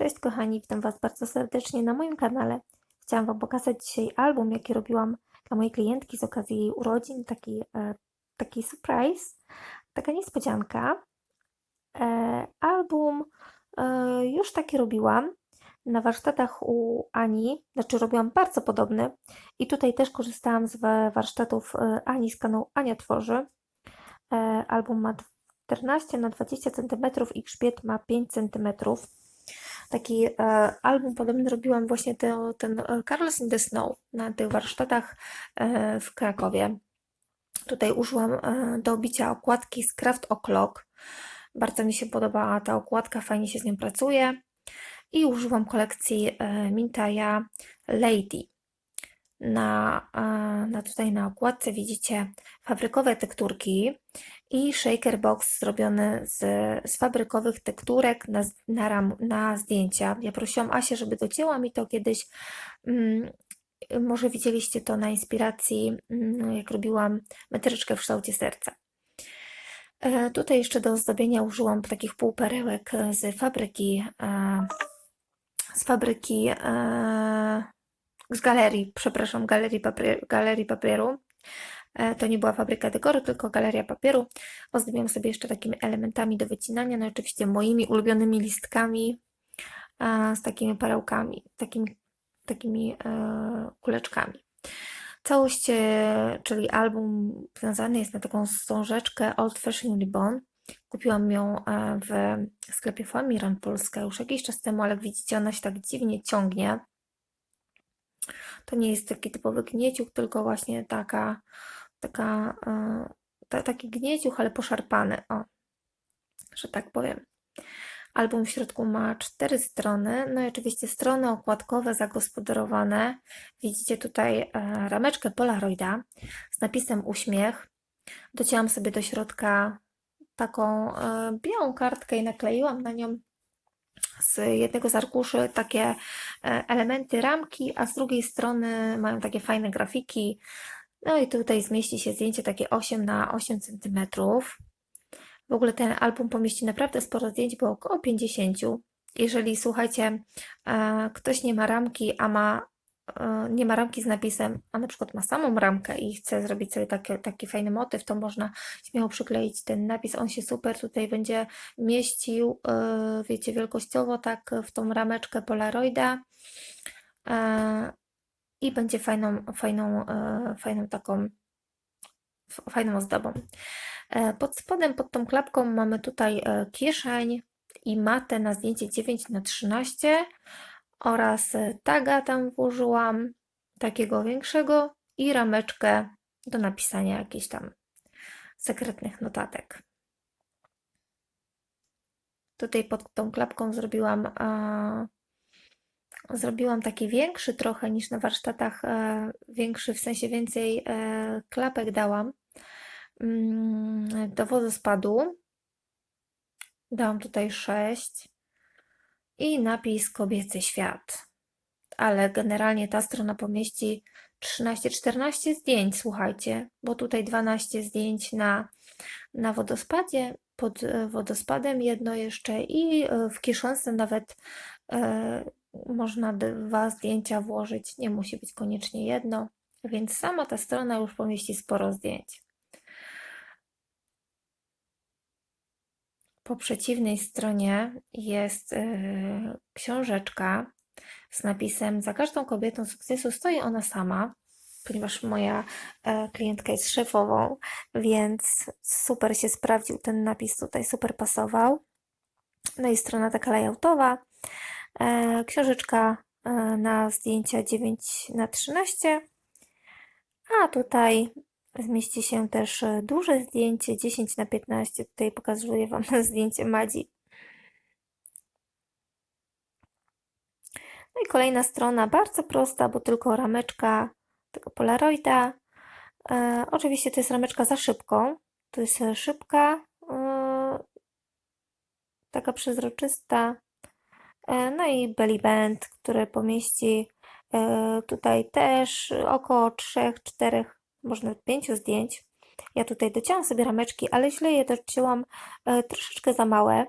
Cześć kochani, witam Was bardzo serdecznie na moim kanale. Chciałam Wam pokazać dzisiaj album, jaki robiłam dla mojej klientki z okazji jej urodzin, taki, e, taki surprise, taka niespodzianka. E, album e, już taki robiłam na warsztatach u Ani, znaczy robiłam bardzo podobny i tutaj też korzystałam z wa- warsztatów Ani z kanału Ania Tworzy. Album ma 14 na 20 cm i grzbiet ma 5 cm taki e, album podobny robiłam właśnie te, ten e, Carlos in the Snow na tych warsztatach e, w Krakowie. Tutaj użyłam e, do obicia okładki z Craft O'Clock. Bardzo mi się podobała ta okładka, fajnie się z nią pracuje. I użyłam kolekcji Mintaja Lady. Na, na tutaj na okładce widzicie fabrykowe tekturki i shaker box zrobiony z, z fabrykowych tekturek na, na, ram, na zdjęcia. Ja prosiłam Asię, żeby docięła mi to kiedyś. Mm, może widzieliście to na inspiracji, mm, jak robiłam metryczkę w kształcie serca. E, Tutaj jeszcze do ozdobienia użyłam takich półperełek z fabryki, e, z fabryki, e, z galerii, przepraszam, galerii, papier, galerii papieru. E, To nie była fabryka dekoru, tylko galeria papieru. Ozdobiłam sobie jeszcze takimi elementami do wycinania, no oczywiście moimi ulubionymi listkami e, z takimi perełkami, takimi, takimi e, kuleczkami. Całość, czyli album związany jest na taką wstążeczkę Old Fashioned Ribbon. Kupiłam ją w sklepie Famiran Polska już jakiś czas temu, ale widzicie, ona się tak dziwnie ciągnie. To nie jest taki typowy gnieciuch, tylko właśnie taka, taka, e, ta, taki gnieciuch, ale poszarpany, o, że tak powiem. Album w środku ma cztery strony, no i oczywiście strony okładkowe zagospodarowane. Widzicie tutaj e, rameczkę Polaroida z napisem uśmiech. Docięłam sobie do środka taką e, białą kartkę i nakleiłam na nią z jednego z arkuszy takie e, elementy ramki, a z drugiej strony mają takie fajne grafiki. No i tutaj zmieści się zdjęcie takie 8 na 8 cm. W ogóle ten album pomieści naprawdę sporo zdjęć, bo około 50. Jeżeli słuchajcie, e, ktoś nie ma ramki, a ma nie ma ramki z napisem, a na przykład ma samą ramkę i chce zrobić sobie taki, taki fajny motyw, to można śmiało przykleić ten napis. On się super tutaj będzie mieścił, e, wiecie, wielkościowo tak w tą rameczkę Polaroida e, i będzie fajną, fajną, e, fajną taką fajną ozdobą. E, Pod spodem, pod tą klapką mamy tutaj e, kieszeń i matę na zdjęcie 9 na 13 oraz taga tam włożyłam, takiego większego i rameczkę do napisania jakichś tam sekretnych notatek. Tutaj pod tą klapką zrobiłam, e, zrobiłam taki większy trochę niż na warsztatach, e, większy w sensie więcej e, klapek dałam mm, do wodospadu. Dałam tutaj 6 i napis Kobiecy Świat. Ale generalnie ta strona pomieści 13-14 zdjęć, słuchajcie, bo tutaj 12 zdjęć na, na wodospadzie, pod e, wodospadem jedno jeszcze i e, w kieszonce nawet e, można dwa zdjęcia włożyć, nie musi być koniecznie jedno, więc sama ta strona już pomieści sporo zdjęć. Po przeciwnej stronie jest e, książeczka z napisem Za każdą kobietą sukcesu stoi ona sama, ponieważ moja e, klientka jest szefową, więc super się sprawdził ten napis tutaj, super pasował. No i strona taka layoutowa. E, książeczka e, na zdjęcia 9 na 13 a tutaj zmieści się też e, duże zdjęcie 10 na 15 Tutaj pokazuję Wam zdjęcie Madzi. No i kolejna strona, bardzo prosta, bo tylko rameczka tego Polaroida. E, oczywiście to jest rameczka za szybką. To jest e, szybka, e, taka przezroczysta. E, no i belly band, które pomieści e, tutaj też około 3-4, nawet 5 zdjęć. Ja tutaj docięłam sobie rameczki, ale źle je docięłam e, troszeczkę za małe.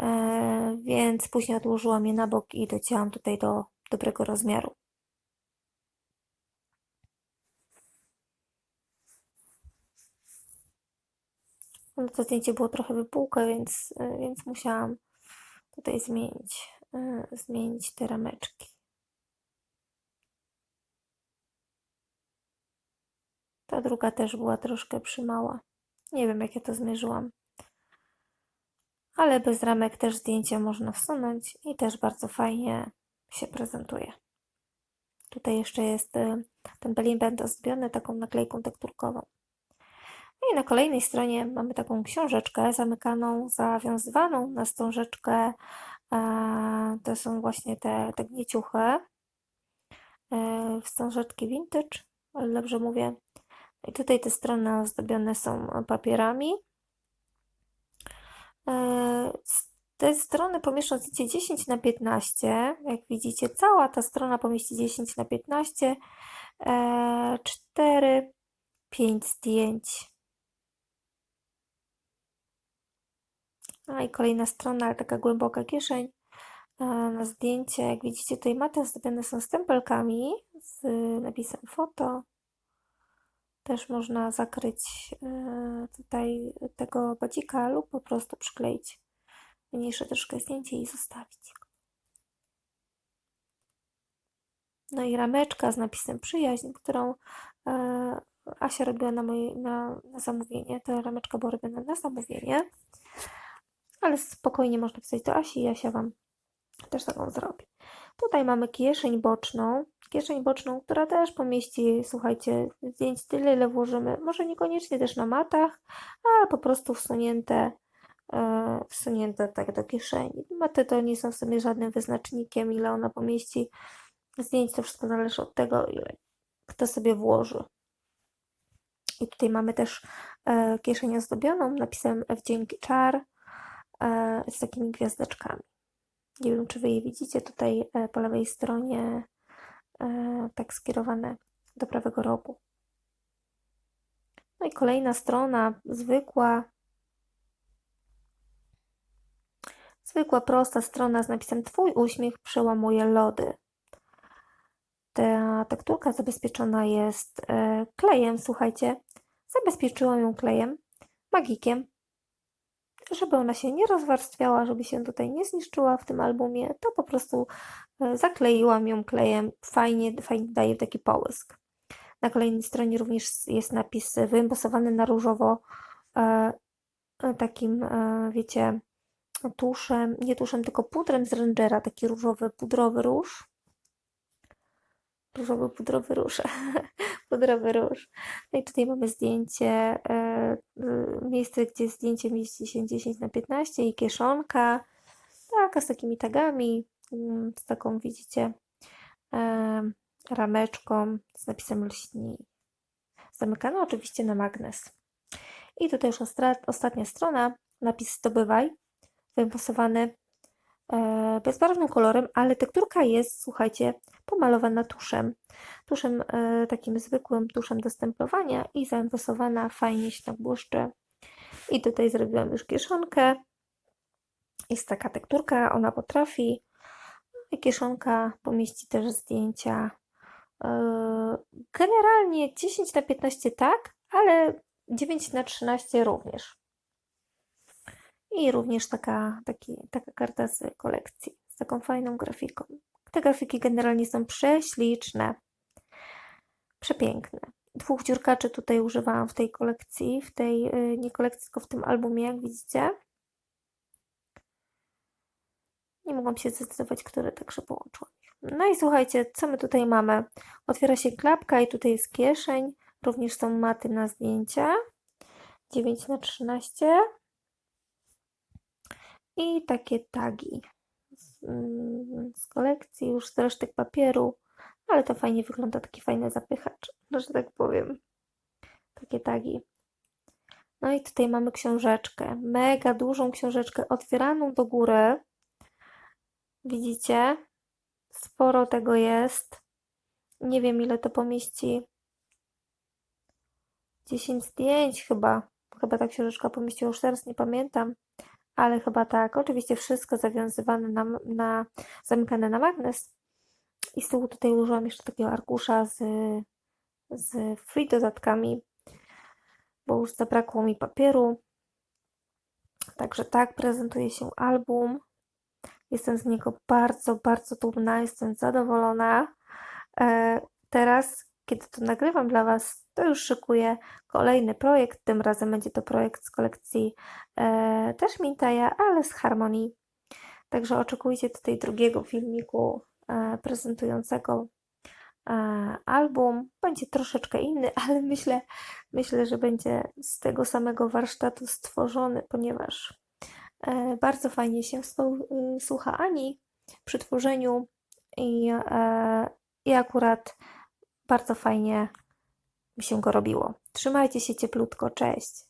e, więc później odłożyłam je na bok i docięłam tutaj do dobrego rozmiaru. No to zdjęcie było trochę wypółka, więc, e, więc musiałam tutaj zmienić, e, zmienić te rameczki. Ta druga też była troszkę przymała. Nie wiem, jak ja to zmierzyłam. Ale bez ramek też zdjęcie można wsunąć i też bardzo fajnie się prezentuje. Tutaj jeszcze jest e, ten belly ozdobiony taką naklejką tekturkową. No i na kolejnej stronie mamy taką książeczkę zamykaną, zawiązywaną na wstążeczkę. E, to są właśnie te, te gnieciuchy. E, wstążeczki vintage, ale dobrze mówię. I tutaj te strony ozdobione są papierami. E, z tej strony pomieszczą zdjęcie 10 na 15. Jak widzicie, cała ta strona pomieści 10 na 15. 4, 5 zdjęć. A i kolejna strona, ale taka głęboka kieszeń e, na zdjęcie. Jak widzicie, tutaj maty ozdobione są stempelkami z napisem foto. Też można zakryć e, tutaj tego badzika lub po prostu przykleić mniejsze troszkę zdjęcie i zostawić. No i rameczka z napisem przyjaźń, którą e, Asia robiła na, moje, na, na zamówienie. Ta rameczka była robiona na zamówienie ale spokojnie można pisać do Asi i Asia Wam też taką zrobi. Tutaj mamy kieszeń boczną, kieszeń boczną, która też pomieści, słuchajcie, zdjęć tyle, ile włożymy, może niekoniecznie też na matach, ale po prostu wsunięte, e, wsunięte tak do kieszeni. Maty to nie są w sumie żadnym wyznacznikiem, ile ona pomieści zdjęć, to wszystko zależy od tego, ile kto sobie włoży. I tutaj mamy też e, kieszeń ozdobioną napisem wdzięki czar, E, z takimi gwiazdeczkami. Nie wiem, czy Wy je widzicie tutaj e, po lewej stronie, e, tak skierowane do prawego rogu. No i kolejna strona, zwykła, zwykła, prosta strona z napisem Twój uśmiech przełamuje lody. Ta tekturka zabezpieczona jest klejem, słuchajcie. Zabezpieczyłam ją klejem, magikiem, żeby ona się nie rozwarstwiała, żeby się tutaj nie zniszczyła w tym albumie, to po prostu e, zakleiłam ją klejem, fajnie, fajnie daje taki połysk. Na kolejnej stronie również jest napis wyimbosowany na różowo, e, e, takim, wiecie, tuszem, nie tuszem, tylko pudrem z Rangera, taki różowy, pudrowy róż różowy pudrowy róż, pudrowy róż. No i tutaj mamy zdjęcie, e, miejsce, gdzie zdjęcie mieści się 10 na 15 i kieszonka, taka z takimi tagami, mm, z taką widzicie e, rameczką z napisem lśni. Zamykano oczywiście na magnes. I tutaj już ostatnia strona, napis zdobywaj, wypasowany E, bezbarwnym kolorem, ale tekturka jest, słuchajcie, pomalowana tuszem. Tuszem e, takim zwykłym, tuszem do stemplowania i zaembosowana, fajnie się tak błyszczy. I tutaj zrobiłam już kieszonkę. Jest taka tekturka, ona potrafi. I kieszonka pomieści też zdjęcia. E, generalnie 10 na 15 tak, ale 9 na 13 również. I również taka, taki, taka karta z kolekcji, z taką fajną grafiką. Te grafiki generalnie są prześliczne, przepiękne. Dwóch dziurkaczy tutaj używałam w tej kolekcji, w tej, y, nie kolekcji, tylko w tym albumie, jak widzicie. Nie mogłam się zdecydować, które także połączyłam. No i słuchajcie, co my tutaj mamy? Otwiera się klapka i tutaj jest kieszeń. Również są maty na zdjęcia. 9 na 13 i takie tagi z, mm, z kolekcji, już z resztek papieru, ale to fajnie wygląda, taki fajny zapychacz, no, że tak powiem. Takie tagi. No i tutaj mamy książeczkę, mega dużą książeczkę, otwieraną do góry. Widzicie? Sporo tego jest. Nie wiem, ile to pomieści. 10 zdjęć chyba. Chyba ta książeczka pomieściła już teraz, nie pamiętam ale chyba tak. Oczywiście wszystko zawiązywane na, na zamykane na magnes. I z tyłu tutaj użyłam jeszcze takiego arkusza z, z free dodatkami, bo już zabrakło mi papieru. Także tak prezentuje się album. Jestem z niego bardzo, bardzo dumna, jestem zadowolona. E, teraz, kiedy to nagrywam dla Was, to już szykuję kolejny projekt. Tym razem będzie to projekt z kolekcji e, też Mintaja, ale z Harmonii. Także oczekujcie tutaj drugiego filmiku e, prezentującego e, album. Będzie troszeczkę inny, ale myślę, myślę, że będzie z tego samego warsztatu stworzony, ponieważ e, bardzo fajnie się słucha Ani przy tworzeniu i, e, i akurat bardzo fajnie mi się go robiło. Trzymajcie się cieplutko, cześć!